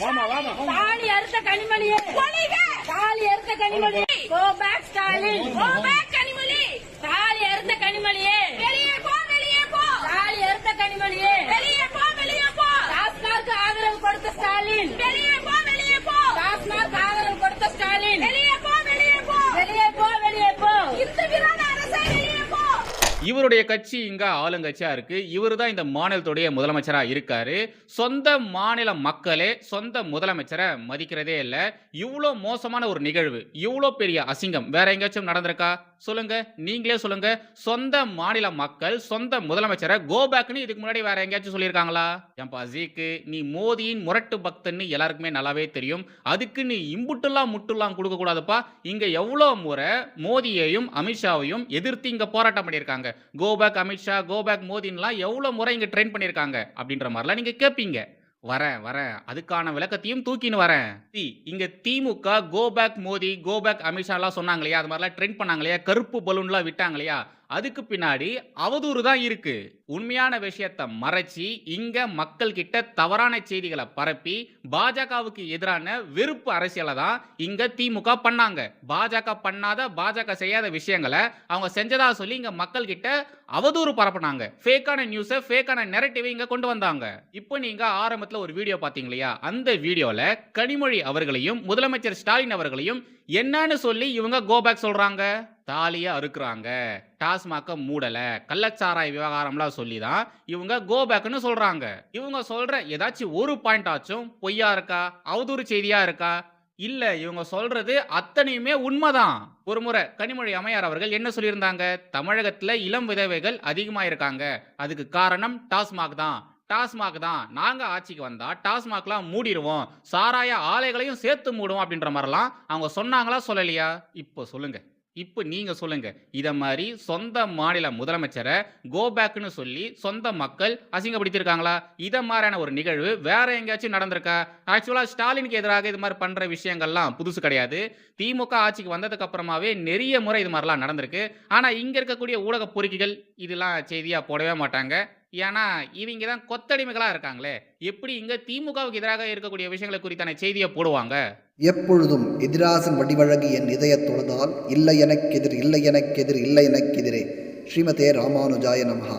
தாலி அறுத்த கனிமொழியே. தாலி அறுத்த Kanimozhi. Go back Stalin go back Kanimozhi! தாலி அறுத்த கனிமொழியே. வெளியே போ வெளியே போ! தாலி அறுத்த கனிமொழியே. வெளியே போ வெளியே போ! டாஸ்மார்க் ஆதரவு கொடுத்த ஸ்டாலின் வெளியே போ வெளியே போ! டாஸ்மார்க் ஆதரவு கொடுத்த ஸ்டாலின் வெளியே போ வெளியே போ வெளியே போ வெளியே போ இந்து விரோத அரசே வெளியே போ இவருடைய கட்சி இங்க ஆளுங்கட்சியா இருக்கு. இவர் தான் இந்த மாநிலத்துடைய முதலமைச்சரா இருக்காரு. சொந்த மாநில மக்களே சொந்த முதலமைச்சரை மதிக்கிறதே இல்லை. இவ்வளோ மோசமான ஒரு நிகழ்வு இவ்வளோ பெரிய அசிங்கம். வேற எங்கேயாச்சும் நடந்திருக்கா? சொல்லுங்க. நீங்களே சொல்லுங்க. சொந்த மாநில மக்கள் சொந்த முதலமைச்சரை கோபேக்னு இதுக்கு முன்னாடி வேற எங்கேயாச்சும் சொல்லியிருக்காங்களா? ஏன்பா ஜீக்கு நீ மோதியின் முரட்டு பக்தன்னு எல்லாருக்குமே நல்லாவே தெரியும். அதுக்கு நீ இம்புட்டுலாம் முட்டுலாம் கொடுக்க கூடாதுப்பா இங்க எவ்வளோ முறை மோதியையும் அமித்ஷாவையும் எதிர்த்து இங்க போராட்டம் பண்ணியிருக்காங்க. Go back Amit Shah go back மோதின்லாம் எவ்வளோ முறை இங்கே ட்ரெயின் பண்ணியிருக்காங்க? அப்படின்ற மாதிரிலாம் நீங்கள் கேட்பீங்க வரேன் வரேன். அதுக்கான விளக்கத்தையும் தூக்கின்னு வரேன். தி இங்க DMK go back Modi go back அமித்ஷாலாம் சொன்னாங்க இல்லையா? அது மாதிரிலாம் ட்ரெண்ட் பண்ணாங்க இல்லையா? கருப்பு பலூன்லாம் விட்டாங்க இல்லையா? அதுக்கு பின்னாடி அவதூறு தான் இருக்கு. உண்மையான விஷயத்தை மறைச்சி இங்க மக்கள் கிட்ட தவறான செய்திகளை பரப்பி பாஜகவுக்கு எதிரான வெறுப்பு அரசியலை தான் இங்க திமுக பண்ணாங்க. பாஜக பண்ணாத பாஜக செய்யாத விஷயங்களை அவங்க செஞ்சதா சொல்லி இங்க மக்கள் கிட்ட அவதூறு பரப்புனாங்க. ஃபேக்கான நியூஸை ஃபேக்கான நெரட்டிவை இங்க கொண்டு வந்தாங்க. இப்போ நீங்க ஆரம்பத்தில் ஒரு வீடியோ பாத்தீங்க இல்லையா அந்த வீடியோல கனிமொழி அவர்களையும் முதலமைச்சர் ஸ்டாலின் அவர்களையும் என்னன்னு சொல்லி இவங்க கோபேக் சொல்றாங்க. தாலியை அறுக்கிறாங்க. டாஸ்மாக மூடலை. கள்ளச்சாராய விவகாரம்லாம் சொல்லி தான் இவங்க கோபேக்னு சொல்கிறாங்க இவங்க சொல்கிற ஏதாச்சும் ஒரு பாயிண்ட் ஆச்சும் பொய்யா இருக்கா? அவதூறு செய்தியாக இருக்கா? இல்லை இவங்க சொல்றது அத்தனையுமே உண்மைதான். ஒரு முறை கனிமொழி அம்மையார் அவர்கள் என்ன சொல்லியிருந்தாங்க? தமிழகத்தில் இளம் விதவைகள் அதிகமாக இருக்காங்க. அதுக்கு காரணம் டாஸ்மாக் தான். டாஸ்மாக் தான். நாங்கள் ஆட்சிக்கு வந்தால் டாஸ்மாக்லாம் மூடிடுவோம் சாராய ஆலைகளையும் சேர்த்து மூடுவோம் அப்படின்ற மாதிரிலாம் அவங்க சொன்னாங்களா சொல்லலையா? இப்போ சொல்லுங்கள் இப்போ நீங்கள் சொல்லுங்கள் இதை மாதிரி சொந்த மாநில முதலமைச்சரை கோபேக்குன்னு சொல்லி சொந்த மக்கள் அசிங்கப்படுத்தியிருக்காங்களா? இதை மாதிரியான ஒரு நிகழ்வு வேற எங்கேயாச்சும் நடந்திருக்கா? ஆக்சுவலாக ஸ்டாலினுக்கு எதிராக இது மாதிரி பண்ணுற விஷயங்கள்லாம் புதுசு கிடையாது. திமுக ஆட்சிக்கு வந்ததுக்கு அப்புறமாவே நிறைய முறை இது மாதிரிலாம் நடந்திருக்கு. ஆனால் இங்கே இருக்கக்கூடிய ஊடக பொறுக்கிகள் இதெல்லாம் செய்தியாக போடவே மாட்டாங்க. ஏன்னா இவங்க தான் கொத்தடிமைகளாக இருக்காங்களே. எப்படி இங்கே திமுகவுக்கு எதிராக இருக்கக்கூடிய விஷயங்களை குறித்தான செய்தியை போடுவாங்க? எப்பொழுதும் எதிராசன் வடிவழகு என் இதய தொழுதால் இல்லை எனக்கெதிர் இல்லை எனக்கெதிர் இல்லை எனக்கெதிரே ஸ்ரீமதே ராமானுஜாய நமஹா.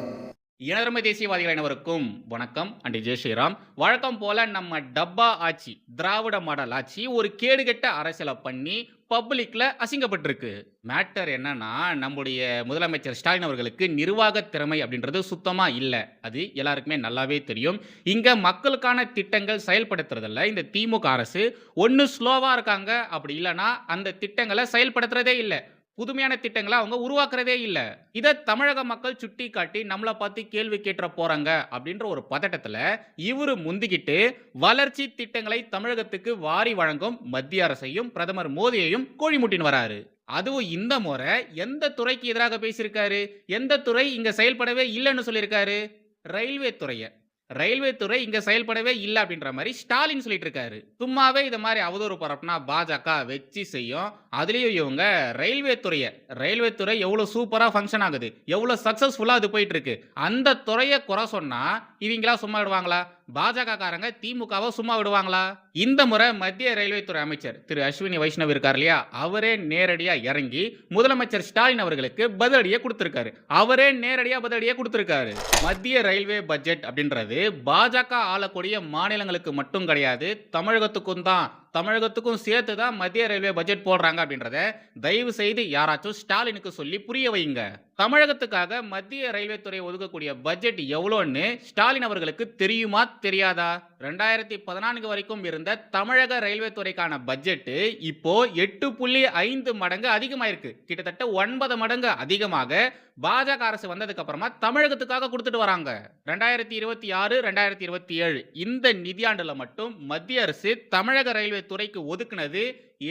இனதர்ம தேசியவாதிகள் அனைவருக்கும் வணக்கம். அண்ட் ஜெய் ஸ்ரீராம். வழக்கம் போல நம்ம டப்பா ஆட்சி திராவிட மாடல் ஆட்சி ஒரு கேடுகெட்ட அரசியலை பண்ணி பப்ளிக்ல அசிங்கப்பட்டிருக்கு. மேட்டர் என்னன்னா நம்முடைய முதலமைச்சர் ஸ்டாலின் அவர்களுக்கு நிர்வாக திறமை அப்படின்றது சுத்தமா இல்லை. அது எல்லாருக்குமே நல்லாவே தெரியும். இங்க மக்களுக்கான திட்டங்கள் செயல்படுத்துறதில்ல. இந்த திமுக அரசு ஒன்று ஸ்லோவா இருக்காங்க. அப்படி இல்லைன்னா அந்த திட்டங்களை செயல்படுத்துறதே இல்லை. புதுமையான திட்டங்களை அவங்க உருவாக்குறதே இல்லை. இதை தமிழக மக்கள் சுட்டி காட்டி நம்மளை பார்த்து கேள்வி கேட்டுற போறாங்க அப்படின்ற ஒரு பதட்டத்தில் இவர் முந்திக்கிட்டு வளர்ச்சி திட்டங்களை தமிழகத்துக்கு வாரி வழங்கும் மத்திய அரசையும் பிரதமர் மோடியையும் கோழிமுட்டின்னு வராரு. அதுவும் இந்த முறை எந்த துறைக்கு எதிராக பேசியிருக்காரு? எந்த துறை இங்க செயல்படவே இல்லைன்னு சொல்லியிருக்காரு? ரயில்வே துறையை. ரயில்வே துறை இங்கே செயல்படவே இல்லை அப்படின்ற மாதிரி ஸ்டாலின் சொல்லிட்டு இருக்காரு சும்மாவே இது மாதிரி அவதூறு பரப்புனா பாஜக வச்சு செய்யும். அதுலேயும் இவங்க ரயில்வே துறையை ரயில்வே துறை எவ்வளோ சூப்பராக ஃபங்க்ஷன் ஆகுது எவ்வளோ சக்ஸஸ்ஃபுல்லாக அது போயிட்டு இருக்கு அந்த துறையை குறை சொன்னால் இவங்களா சும்மா விடுவாங்களா? பாஜக காரங்க திமுகவை சும்மா விடுவாங்களா? இந்த முறை மத்திய ரயில்வே துறை அமைச்சர் திரு அஸ்வினி வைஷ்ணவ் இருக்கார் இல்லையா? அவரே நேரடியா இறங்கி முதலமைச்சர் ஸ்டாலின் அவர்களுக்கு பதிலடியை கொடுத்திருக்காரு. அவரே நேரடியா பதிலடியை கொடுத்திருக்காரு. மத்திய ரயில்வே பட்ஜெட் அப்படின்றது பாஜக ஆளக்கூடிய மாநிலங்களுக்கு மட்டும் கிடையாது தமிழகத்துக்கும் தான் தமிழகத்துக்கும் சேர்த்து தான் மத்திய ரயில்வே பட்ஜெட் போடுறாங்க அப்படின்றத தயவு செய்து யாராச்சும் ஸ்டாலினுக்கு சொல்லி புரிய வைங்க. தமிழகத்துக்காக மத்திய ரயில்வே துறை ஒதுக்கக்கூடிய பட்ஜெட் எவ்வளோன்னு ஸ்டாலின் அவர்களுக்கு தெரியுமா தெரியாதா? ரெண்டாயிரத்தி பதினான்கு வரைக்கும் இருந்த தமிழக ரயில்வே துறைக்கான பட்ஜெட்டு இப்போ எட்டு புள்ளி ஐந்து மடங்கு அதிகமாயிருக்கு. கிட்டத்தட்ட ஒன்பது மடங்கு அதிகமாக பாஜக அரசு வந்ததுக்கு அப்புறமா தமிழகத்துக்காக கொடுத்துட்டு வராங்க. ரெண்டாயிரத்தி இருபத்தி ஆறு ரெண்டாயிரத்தி இருபத்தி ஏழு இந்த நிதியாண்டுல மட்டும் மத்திய அரசு தமிழக ரயில்வே துறைக்கு ஒதுக்குனது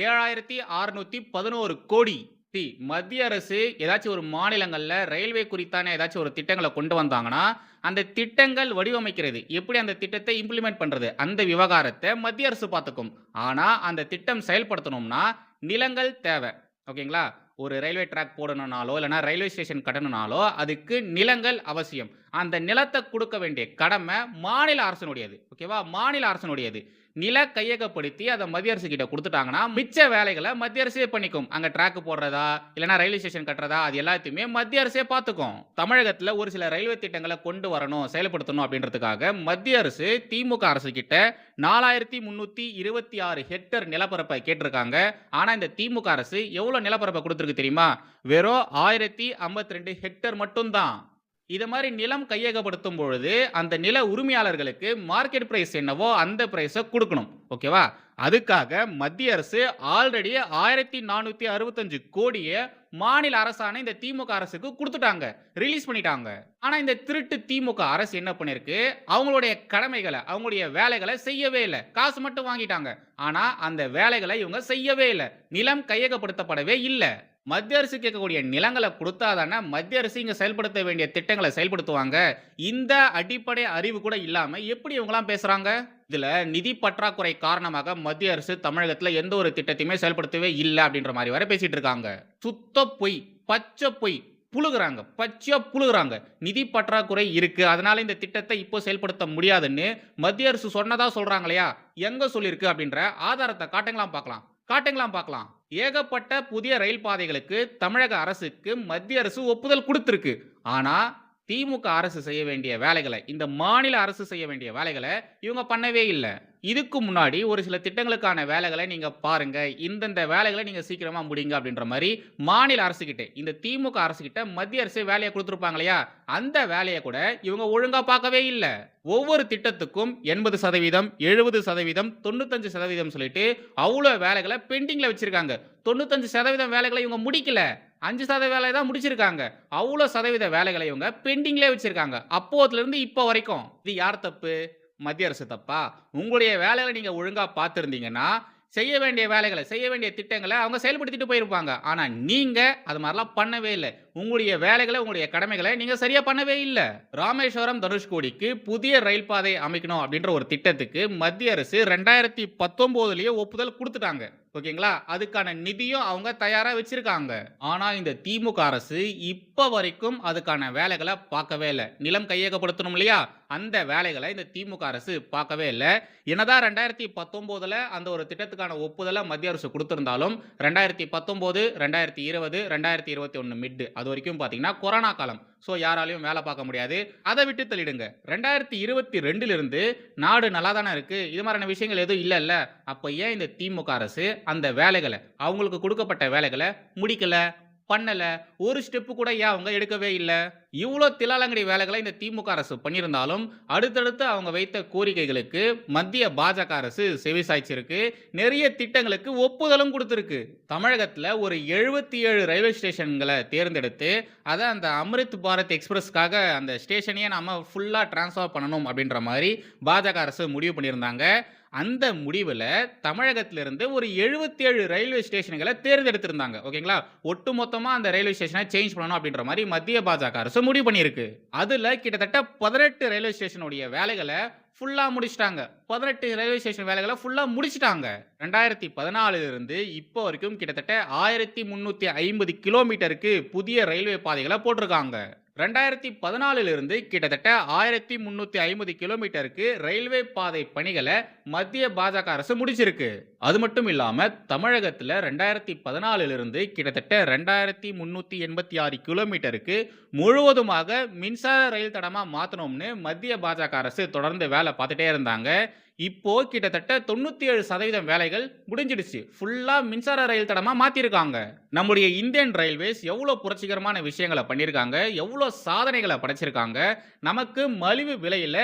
ஏழாயிரத்தி அறுநூத்தி பதினோரு கோடி. தி மத்திய அரசு ஏதாச்சும் ஒரு மாநிலங்களில் ரயில்வே குறித்தான ஏதாச்சும் ஒரு திட்டங்களை கொண்டு வந்தாங்கன்னா அந்த திட்டங்கள் வடிவமைக்கிறது. எப்படி அந்த திட்டத்தை இம்ப்ளிமெண்ட் பண்ணுறது அந்த விவகாரத்தை மத்திய அரசு பார்த்துக்கும். ஆனால் அந்த திட்டம் செயல்படுத்தணும்னா நிலங்கள் தேவை. ஓகேங்களா? ஒரு ரயில்வே ட்ராக் போடணும்னாலோ இல்லைனா ரயில்வே ஸ்டேஷன் கட்டணும்னாலோ அதுக்கு நிலங்கள் அவசியம். அந்த நிலத்தை கொடுக்க வேண்டிய கடமை மாநில அரசனுடையது. ஓகேவா? மாநில அரசனுடையது. நில கையகப்படுத்தி அதை மத்திய அரசு கிட்ட கொடுத்துட்டாங்கன்னா மிச்ச வேலைகளை மத்திய அரசே பண்ணிக்கும். அங்க ட்ராக் போடுறதா இல்லைன்னா ரயில்வே ஸ்டேஷன் கட்டுறதா அது எல்லாத்தையுமே மத்திய அரசே பார்த்துக்கும். தமிழகத்துல ஒரு சில ரயில்வே திட்டங்களை கொண்டு வரணும் செயல்படுத்தணும் அப்படின்றதுக்காக மத்திய அரசு திமுக அரசு கிட்ட நாலாயிரத்தி முன்னூத்தி இருபத்தி ஆறு ஹெக்டர் நிலப்பரப்பை கேட்டிருக்காங்க. ஆனா இந்த திமுக அரசு எவ்வளவு நிலப்பரப்பை கொடுத்துருக்கு தெரியுமா? வெறும் ஆயிரத்தி ஐம்பத்தி ரெண்டு ஹெக்டர் மட்டும்தான். இதை மாதிரி நிலம் கையகப்படுத்தும் பொழுது அந்த நில உரிமையாளர்களுக்கு மார்க்கெட் ப்ரைஸ் என்னவோ அந்த ப்ரைஸை கொடுக்கணும். ஓகேவா அதுக்காக மத்திய அரசு ஆல்ரெடி ஆயிரத்தி நானூற்றி அறுபத்தஞ்சு கோடியை மாநில அரசான இந்த திமுக அரசுக்கு கொடுத்துட்டாங்க. ரிலீஸ் பண்ணிட்டாங்க. ஆனால் இந்த திருட்டு திமுக அரசு என்ன பண்ணியிருக்கு அவங்களுடைய கடமைகளை அவங்களுடைய வேலைகளை செய்யவே இல்லை. காசு மட்டும் வாங்கிட்டாங்க. ஆனால் அந்த வேலைகளை இவங்க செய்யவே இல்லை. நிலம் கையகப்படுத்தப்படவே இல்லை. மத்திய அரசு கேட்கக்கூடிய நிலங்களை கொடுத்தாதானே மத்திய அரசு இங்கே செயல்படுத்த வேண்டிய திட்டங்களை செயல்படுத்துவாங்க. இந்த அடிப்படை அறிவு கூட இல்லாமல் எப்படி இவங்கலாம் பேசுகிறாங்க இதில் நிதி பற்றாக்குறை காரணமாக மத்திய அரசு தமிழகத்தில் எந்த ஒரு திட்டத்தையுமே செயல்படுத்தவே இல்லை அப்படின்ற மாதிரி வரை பேசிகிட்டு இருக்காங்க. சுத்த பொய் பச்சை பொய் புழுகிறாங்க. பச்சையாக புழுகிறாங்க. நிதி பற்றாக்குறை இருக்குது அதனால் இந்த திட்டத்தை இப்போ செயல்படுத்த முடியாதுன்னு மத்திய அரசு சொன்னதாக சொல்கிறாங்களையா இல்லையா? சொல்லியிருக்கு அப்படின்ற ஆதாரத்தை காட்டுங்களாம் பார்க்கலாம். காட்டுங்களாம் பார்க்கலாம். ஏகப்பட்ட புதிய ரயில் பாதைகளுக்கு தமிழக அரசுக்கு மத்திய அரசு ஒப்புதல் கொடுத்துருக்கு. ஆனால் திமுக அரசு செய்ய வேண்டிய வேலைகளை இந்த மாநில அரசு செய்ய வேண்டிய வேலைகளை இவங்க பண்ணவே இல்லை. இதுக்கு முன்னாடி ஒரு சில திட்டங்களுக்கான வேலைகளை நீங்க பாருங்க. இந்தந்த வேலைகளை நீங்க சீக்கிரமா முடிங்க அப்படின்ற மாதிரி மாநில அரசு இந்த திமுக அரசு கிட்ட மத்திய அரசு வேலையை கொடுத்துருப்பாங்க இல்லையா அந்த வேலையை கூட இவங்க ஒழுங்கா பார்க்கவே இல்லை. ஒவ்வொரு திட்டத்துக்கும் எண்பது சதவீதம் எழுபது சதவீதம் தொண்ணூத்தஞ்சு சதவீதம் சொல்லிட்டு அவ்வளோ வேலைகளை பெண்டிங்ல வச்சிருக்காங்க. தொண்ணூத்தஞ்சு சதவீதம் வேலைகளை இவங்க முடிக்கல. அஞ்சு சதவீத வேலையை தான் முடிச்சிருக்காங்க. அவ்வளோ சதவீத வேலைகளை இவங்க பெண்டிங்லேயே வச்சுருக்காங்க. அப்போதுலேருந்து இப்போ வரைக்கும். இது யார் தப்பு? மத்திய அரசு தப்பா? உங்களுடைய வேலைகளை நீங்கள் ஒழுங்காக பார்த்துருந்தீங்கன்னா செய்ய வேண்டிய வேலைகளை செய்ய வேண்டிய திட்டங்களை அவங்க செயல்படுத்திட்டு போயிருப்பாங்க. ஆனால் நீங்கள் அது மாதிரிலாம் பண்ணவே இல்லை. உங்களுடைய வேலைகளை உங்களுடைய கடமைகளை நீங்கள் சரியாக பண்ணவே இல்லை. ராமேஸ்வரம் தனுஷ்கோடிக்கு புதிய ரயில் பாதை அமைக்கணும் அப்படின்ற ஒரு திட்டத்துக்கு மத்திய அரசு ரெண்டாயிரத்தி பத்தொம்போதுலேயே ஒப்புதல் கொடுத்துட்டாங்க. ஓகேங்களா? அதுக்கான நிதியும் அவங்க தயாராக வச்சுருக்காங்க. ஆனால் இந்த திமுக அரசு இப்போ வரைக்கும் அதுக்கான வேலைகளை பார்க்கவே இல்லை. நிலம் கையகப்படுத்தணும் இல்லையா? அந்த வேலைகளை இந்த திமுக அரசு பார்க்கவே இல்லை. என்னதான் ரெண்டாயிரத்தி பத்தொம்போதில் அந்த ஒரு திட்டத்துக்கான ஒப்புதலை மத்திய அரசு கொடுத்துருந்தாலும் ரெண்டாயிரத்தி பத்தொம்போது ரெண்டாயிரத்தி இருபது ரெண்டாயிரத்தி இருபத்தி ஒன்று மிட் அது வரைக்கும் பார்த்தீங்கன்னா கொரோனா காலம். ஸோ யாராலையும் வேலை பார்க்க முடியாது. அதை விட்டு தள்ளிடுங்க. ரெண்டாயிரத்தி இருபத்தி ரெண்டுலேருந்து நாடு நல்லா தானே இருக்குது இது மாதிரியான விஷயங்கள் எதுவும் இல்லைல்ல. அப்போ ஏன் இந்த திமுக அரசு அந்த வேலைகளை அவங்களுக்கு கொடுக்கப்பட்ட வேலைகளை முடிக்கலை? பண்ணலை. ஒரு ஸ்டெப்பு கூட ஏன் அவங்க எடுக்கவே இல்லை? இவ்வளோ திலாலங்கடி வேலைகளை இந்த திமுக அரசு பண்ணியிருந்தாலும் அடுத்தடுத்து அவங்க வைத்த கோரிக்கைகளுக்கு மத்திய பாஜக அரசு செவிசாய்ச்சிருக்கு நிறைய திட்டங்களுக்கு ஒப்புதலும் கொடுத்துருக்கு. தமிழகத்தில் ஒரு எழுபத்தி ஏழு ரயில்வே ஸ்டேஷன்களை தேர்ந்தெடுத்து அதை அந்த அம்ரித் பாரத் எக்ஸ்பிரஸ்க்காக அந்த ஸ்டேஷனையே நாம் ஃபுல்லாக டிரான்ஸ்ஃபர் பண்ணணும் அப்படின்ற மாதிரி பாஜக அரசு முடிவு பண்ணியிருந்தாங்க. அந்த முடிவில் தமிழகத்திலிருந்து ஒரு 77 ரயில்வே ஸ்டேஷன்களை தேர்ந்தெடுத்திருந்தாங்க. ஓகேங்களா? ஒட்டு மொத்தமாக அந்த ரயில்வே ஸ்டேஷனை சேஞ்ச் பண்ணணும் அப்படின்ற மாதிரி மத்திய பாஜக அரசு முடிவு பண்ணியிருக்கு. அதில் கிட்டத்தட்ட பதினெட்டு ரயில்வே ஸ்டேஷனுடைய வேலைகளை ஃபுல்லாக முடிச்சிட்டாங்க. பதினெட்டு ரயில்வே ஸ்டேஷன் வேலைகளை ஃபுல்லாக முடிச்சிட்டாங்க. ரெண்டாயிரத்தி பதினாலிருந்து இப்போ வரைக்கும் கிட்டத்தட்ட ஆயிரத்தி முந்நூற்றி ஐம்பது கிலோமீட்டருக்கு புதிய ரயில்வே பாதைகளை போட்டிருக்காங்க. ரெண்டாயிரத்தி பதினாலிலிருந்து கிட்டத்தட்ட ஆயிரத்தி முந்நூற்றி ஐம்பது கிலோமீட்டருக்கு ரயில்வே பாதை பணிகளை மத்திய பாஜக அரசு முடிச்சிருக்கு. அது மட்டும் இல்லாமல் தமிழகத்தில் ரெண்டாயிரத்தி பதினாலிலிருந்து கிட்டத்தட்ட ரெண்டாயிரத்தி முந்நூற்றி எண்பத்தி ஆறு கிலோமீட்டருக்கு முழுவதுமாக மின்சார ரயில் தடமாக மாற்றணும்னு மத்திய பாஜக அரசு தொடர்ந்து வேலை பார்த்துட்டே இருந்தாங்க. இப்போ கிட்டத்தட்ட தொண்ணூத்தி ஏழு சதவீதம் வேலைகள் முடிஞ்சிடுச்சு. ஃபுல்லா மின்சார ரயில் தடமா மாத்திருக்காங்க. நம்முடைய இந்தியன் ரயில்வேஸ் எவ்வளோ புரட்சிகரமான விஷயங்களை பண்ணியிருக்காங்க எவ்வளோ சாதனைகளை படைச்சிருக்காங்க நமக்கு மலிவு விலையில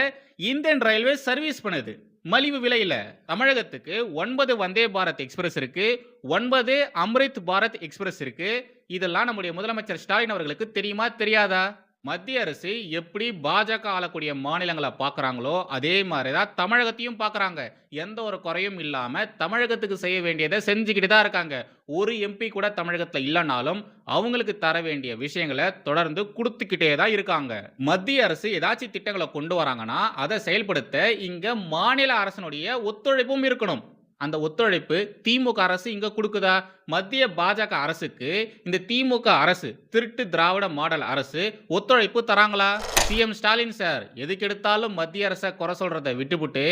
இந்தியன் ரயில்வேஸ் சர்வீஸ் பண்ணுது. மலிவு விலையில தமிழகத்துக்கு ஒன்பது வந்தே பாரத் எக்ஸ்பிரஸ் இருக்கு ஒன்பது அம்ரித் பாரத் எக்ஸ்பிரஸ் இருக்கு. இதெல்லாம் நம்முடைய முதலமைச்சர் ஸ்டாலின் அவர்களுக்கு தெரியுமா தெரியாதா? மத்திய அரசு எப்படி பாஜக ஆளக்கூடிய மாநிலங்களை பார்க்குறாங்களோ அதே மாதிரி தான் தமிழகத்தையும் பார்க்குறாங்க. எந்த ஒரு குறையும் இல்லாமல் தமிழகத்துக்கு செய்ய வேண்டியதை செஞ்சுக்கிட்டு தான் இருக்காங்க. ஒரு எம்பி கூட தமிழகத்தில் இல்லைனாலும் அவங்களுக்கு தர வேண்டிய விஷயங்களை தொடர்ந்து கொடுத்துக்கிட்டே தான் இருக்காங்க. மத்திய அரசு ஏதாச்சும் திட்டங்களை கொண்டு வராங்கன்னா அதை செயல்படுத்த இங்கே மாநில அரசனுடைய ஒத்துழைப்பும் இருக்கணும். அந்த ஒத்துழைப்பு திமுக அரசு இங்கே கொடுக்குதா? மத்திய பாஜக அரசுக்கு இந்த திமுக அரசு திருட்டு திராவிட மாடல் அரசு ஒத்துழைப்பு தராங்களா? சிஎம் ஸ்டாலின் சார் எதுக்கு எடுத்தாலும் மத்திய அரசை குறை சொல்கிறத விட்டுப்புட்டு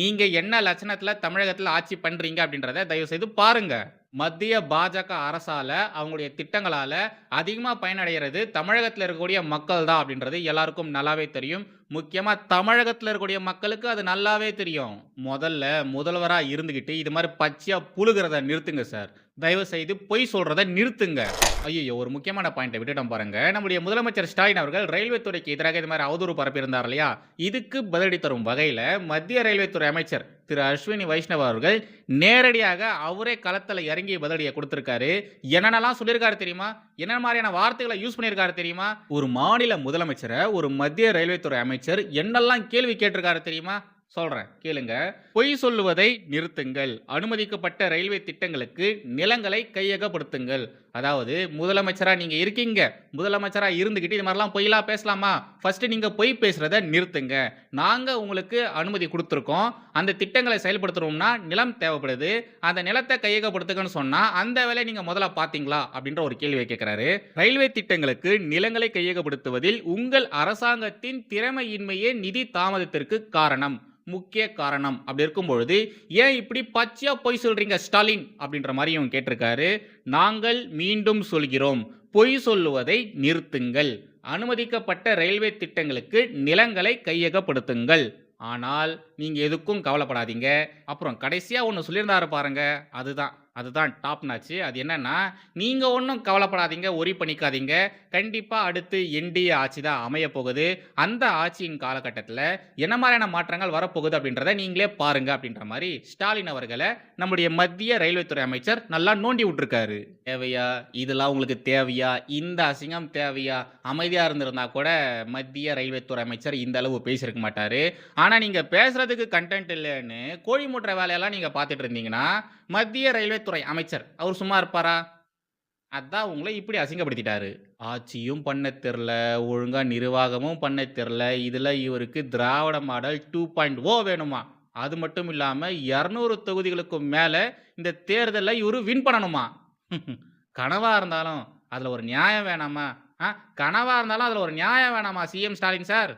நீங்கள் என்ன லட்சணத்தில் தமிழகத்தில் ஆட்சி பண்ணுறீங்க அப்படின்றத தயவு செய்து பாருங்கள் மத்திய பாஜக அரசால் அவங்களுடைய திட்டங்களால் அதிகமாக பயனடைகிறது தமிழகத்தில் இருக்கக்கூடிய மக்கள் தான் அப்படின்றது எல்லாருக்கும் நல்லாவே தெரியும். முக்கியமாக தமிழகத்தில் இருக்கக்கூடிய மக்களுக்கு அது நல்லாவே தெரியும். முதல்ல முதல்வராக இருந்துக்கிட்டு இது மாதிரி பச்சையாக புழுகிறத நிறுத்துங்க சார். தயவு செய்து பொய் சொல்கிறத நிறுத்துங்க. ஐயோ ஒரு முக்கியமான பாயிண்ட்டை விட்டுட்டோம் பாருங்க. நம்முடைய முதலமைச்சர் ஸ்டாலின் அவர்கள் ரயில்வே துறைக்கு எதிராக இது மாதிரி அவதூறு பரப்பியிருந்தார் இல்லையா? இதுக்கு பதிலடி தரும் வகையில் மத்திய ரயில்வே துறை அமைச்சர் திரு அஸ்வினி வைஷ்ணவ் அவர்கள் நேரடியாக அவரே களத்தில் இறங்கி பதிலடியை கொடுத்துருக்காரு. என்னென்னலாம் சொல்லியிருக்காரு தெரியுமா? என்ன மாதிரியான வார்த்தைகளை யூஸ் பண்ணியிருக்காரு தெரியுமா? ஒரு மாநில முதலமைச்சரை ஒரு மத்திய ரயில்வே துறை அமைச்சர் என்னெல்லாம் கேள்வி கேட்டிருக்காரு தெரியுமா? சொல்றேன். கேளுங்க. பொய் சொல்லுவதை நிறுத்துங்கள். அனுமதிக்கப்பட்ட ரயில்வே திட்டங்களுக்கு நிலங்களை கையகப்படுத்துங்கள். அதாவது முதலமைச்சராக நீங்கள் இருக்கீங்க. முதலமைச்சராக இருந்துக்கிட்டு இது மாதிரிலாம் பொய்லாம் பேசலாமா? ஃபஸ்ட்டு நீங்கள் பொய் பேசுகிறத நிறுத்துங்க. நாங்கள் உங்களுக்கு அனுமதி கொடுத்துருக்கோம். அந்த திட்டங்களை செயல்படுத்தணும்னா நிலம் தேவைப்படுது. அந்த நிலத்தை கையகப்படுத்துங்கன்னு சொன்னால் அந்த வேலையை நீங்கள் முதல்ல பார்த்தீங்களா? அப்படின்ற ஒரு கேள்வியை கேட்குறாரு. ரயில்வே திட்டங்களுக்கு நிலங்களை கையகப்படுத்துவதில் உங்கள் அரசாங்கத்தின் திறமையின்மையே நிதி தாமதத்திற்கு காரணம். முக்கிய காரணம். அப்படி இருக்கும் பொழுது ஏன் இப்படி பச்சையா பொய் சொல்றீங்க ஸ்டாலின்? அப்படின்ற மாதிரியும் கேட்டிருக்காரு. நாங்கள் மீண்டும் சொல்கிறோம். பொய் சொல்லுவதை நிறுத்துங்கள். அனுமதிக்கப்பட்ட ரயில்வே திட்டங்களுக்கு நிலங்களை கையகப்படுத்துங்கள். ஆனால் நீங்கள் எதுக்கும் கவலைப்படாதீங்க. அப்புறம் கடைசியாக ஒன்று சொல்லியிருந்தாரு பாருங்க. அதுதான். அதுதான் டாப் நாச்சு அது என்னென்னா நீங்கள் ஒன்றும் கவலைப்படாதீங்க ஒரி பண்ணிக்காதீங்க. கண்டிப்பாக அடுத்து என்டிஏ ஆட்சி தான் அமைய போகுது. அந்த ஆட்சியின் காலகட்டத்தில் என்ன மாதிரியான மாற்றங்கள் வரப்போகுது அப்படின்றத நீங்களே பாருங்க அப்படின்ற மாதிரி ஸ்டாலின் அவர்களை நம்முடைய மத்திய ரயில்வே துறை அமைச்சர் நல்லா நோண்டி விட்டுருக்காரு. தேவையா? இதெல்லாம் உங்களுக்கு தேவையா? இந்த அசிங்கம் தேவையா? அமைதியாக இருந்திருந்தா கூட மத்திய ரயில்வே துறை அமைச்சர் இந்த அளவு பேசியிருக்க மாட்டார். ஆனால் நீங்கள் பேசுகிறதுக்கு கண்டென்ட் இல்லைன்னு கோழி மூட்டுற வேலையெல்லாம் நீங்கள் பார்த்துட்டு இருந்தீங்கன்னா மத்திய ரயில்வே துறை அமைச்சர். அவர் சும்மா இருப்பாரா? அதான் உங்களை இப்படி அசிங்கப்படுத்திட்டாரு. ஆட்சியும் பண்ண தெரில ஒழுங்காக நிர்வாகமும் பண்ண தெரில. இதில் இவருக்கு Dravida model two point O வேணுமா? அது மட்டும் இல்லாமல் இரநூறு தொகுதிகளுக்கும் மேலே இந்த தேர்தலில் இவரு வின் பண்ணணுமா? கனவாக இருந்தாலும் அதில் ஒரு நியாயம் வேணாமா? ஆ கனவாக இருந்தாலும் அதில் ஒரு நியாயம் வேணாமா சிஎம் ஸ்டாலின் சார்